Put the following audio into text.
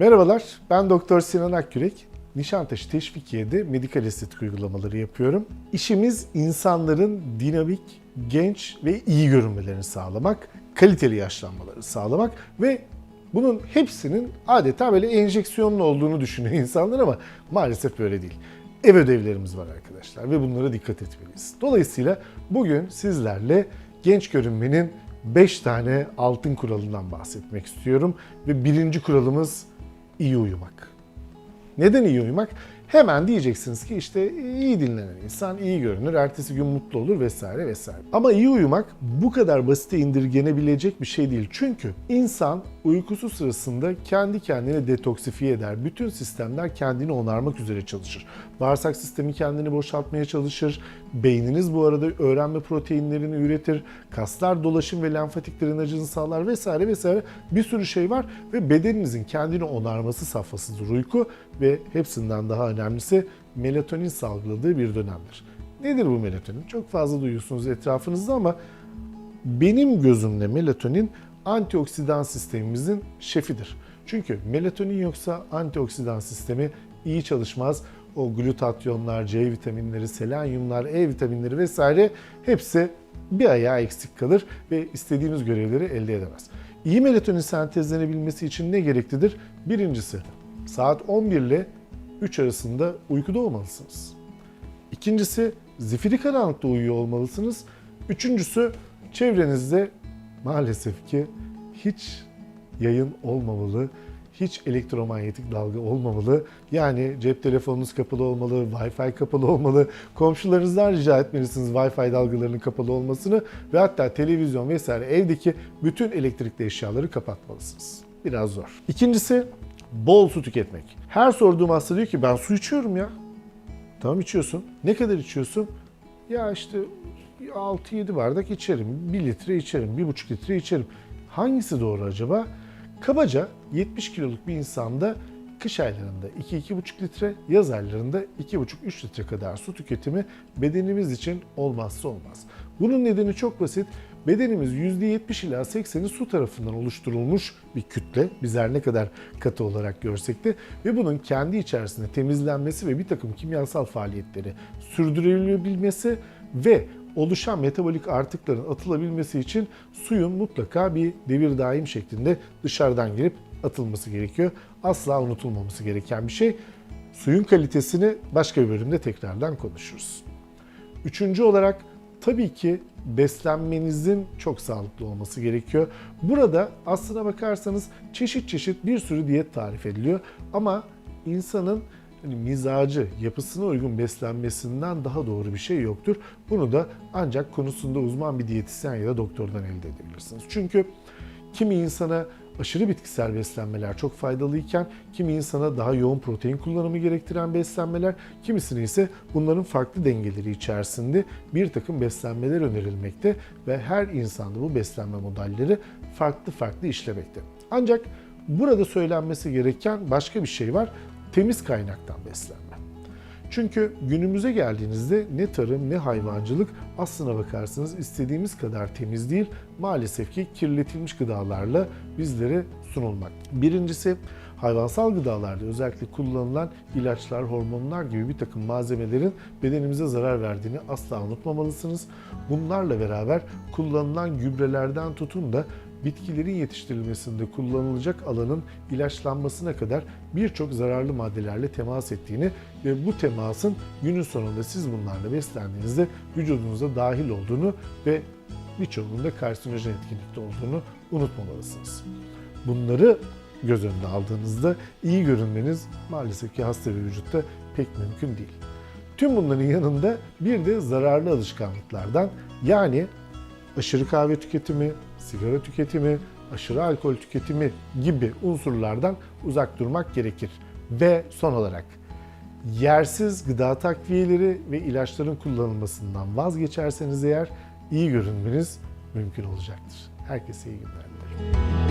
Merhabalar, ben Doktor Sinan Akkürek. Nişantaşı Teşvikiye'de medikal estetik uygulamaları yapıyorum. İşimiz insanların dinamik, genç ve iyi görünmelerini sağlamak, kaliteli yaşlanmaları sağlamak ve bunun hepsinin adeta böyle enjeksiyonlu olduğunu düşünüyor insanlar ama maalesef böyle değil. Ev ödevlerimiz var arkadaşlar ve bunlara dikkat etmeliyiz. Dolayısıyla bugün sizlerle genç görünmenin 5 tane altın kuralından bahsetmek istiyorum ve birinci kuralımız iyi uyumak. Neden iyi uyumak? Hemen diyeceksiniz ki işte iyi dinlenen insan iyi görünür, ertesi gün mutlu olur vesaire vesaire. Ama iyi uyumak bu kadar basite indirgenebilecek bir şey değil. Çünkü insan uykusu sırasında kendi kendini detoksifiye eder. Bütün sistemler kendini onarmak üzere çalışır. Bağırsak sistemi kendini boşaltmaya çalışır. Beyniniz bu arada öğrenme proteinlerini üretir. Kaslar dolaşım ve lenfatik drenajını sağlar vesaire vesaire bir sürü şey var ve bedeninizin kendini onarması safhasıdır uyku ve hepsinden daha önemlisi melatonin salgıladığı bir dönemdir. Nedir bu melatonin? Çok fazla duyuyorsunuz etrafınızda ama benim gözümle melatonin antioksidan sistemimizin şefidir. Çünkü melatonin yoksa antioksidan sistemi iyi çalışmaz. O glutatyonlar, C vitaminleri, selenyumlar, E vitaminleri vesaire hepsi bir ayağı eksik kalır ve istediğimiz görevleri elde edemez. İyi melatonin sentezlenebilmesi için ne gereklidir? Birincisi saat 11 ile 3 arasında uykuda olmalısınız. İkincisi zifiri karanlıkta uyuyor olmalısınız. Üçüncüsü çevrenizde maalesef ki hiç yayın olmamalı, hiç elektromanyetik dalga olmamalı. Yani cep telefonunuz kapalı olmalı, Wi-Fi kapalı olmalı. Komşularınızdan rica etmelisiniz Wi-Fi dalgalarının kapalı olmasını ve hatta televizyon vesaire evdeki bütün elektrikli eşyaları kapatmalısınız. Biraz zor. İkincisi bol su tüketmek. Her sorduğum hasta diyor ki ben su içiyorum ya. Tamam içiyorsun. Ne kadar içiyorsun? Ya işte 6-7 bardak içerim, 1 litre içerim, 1,5 litre içerim. Hangisi doğru acaba? Kabaca 70 kiloluk bir insanda kış aylarında 2-2,5 litre, yaz aylarında 2,5-3 litre kadar su tüketimi bedenimiz için olmazsa olmaz. Bunun nedeni çok basit. Bedenimiz %70 ila 80'i su tarafından oluşturulmuş bir kütle. Bizler ne kadar katı olarak görsek de ve bunun kendi içerisinde temizlenmesi ve bir takım kimyasal faaliyetleri sürdürülebilmesi ve oluşan metabolik artıkların atılabilmesi için suyun mutlaka bir devir daim şeklinde dışarıdan girip atılması gerekiyor. Asla unutulmaması gereken bir şey. Suyun kalitesini başka bir bölümde tekrardan konuşuruz. Üçüncü olarak tabii ki beslenmenizin çok sağlıklı olması gerekiyor. Burada aslına bakarsanız çeşit çeşit bir sürü diyet tarif ediliyor ama insanın hani mizacı, yapısına uygun beslenmesinden daha doğru bir şey yoktur. Bunu da ancak konusunda uzman bir diyetisyen ya da doktordan elde edebilirsiniz. Çünkü kimi insana aşırı bitkisel beslenmeler çok faydalıyken kimi insana daha yoğun protein kullanımı gerektiren beslenmeler, kimisine ise bunların farklı dengeleri içerisinde bir takım beslenmeler önerilmekte ve her insanda bu beslenme modelleri farklı farklı işlemekte. Ancak burada söylenmesi gereken başka bir şey var. Temiz kaynaktan beslenme. Çünkü günümüze geldiğinizde ne tarım ne hayvancılık aslına bakarsanız istediğimiz kadar temiz değil. Maalesef ki kirletilmiş gıdalarla bizlere sunulmak. Birincisi hayvansal gıdalarda özellikle kullanılan ilaçlar, hormonlar gibi bir takım malzemelerin bedenimize zarar verdiğini asla unutmamalısınız. Bunlarla beraber kullanılan gübrelerden tutun da bitkilerin yetiştirilmesinde kullanılacak alanın ilaçlanmasına kadar birçok zararlı maddelerle temas ettiğini ve bu temasın günün sonunda siz bunlarla beslendiğinizde vücudunuza dahil olduğunu ve birçoğunun da karsinojen etkinlikte olduğunu unutmamalısınız. Bunları göz önünde aldığınızda iyi görünmeniz maalesef ki hasta bir vücutta pek mümkün değil. Tüm bunların yanında bir de zararlı alışkanlıklardan yani aşırı kahve tüketimi, sigara tüketimi, aşırı alkol tüketimi gibi unsurlardan uzak durmak gerekir. Ve son olarak yersiz gıda takviyeleri ve ilaçların kullanılmasından vazgeçerseniz eğer iyi görünmeniz mümkün olacaktır. Herkese iyi günler dilerim.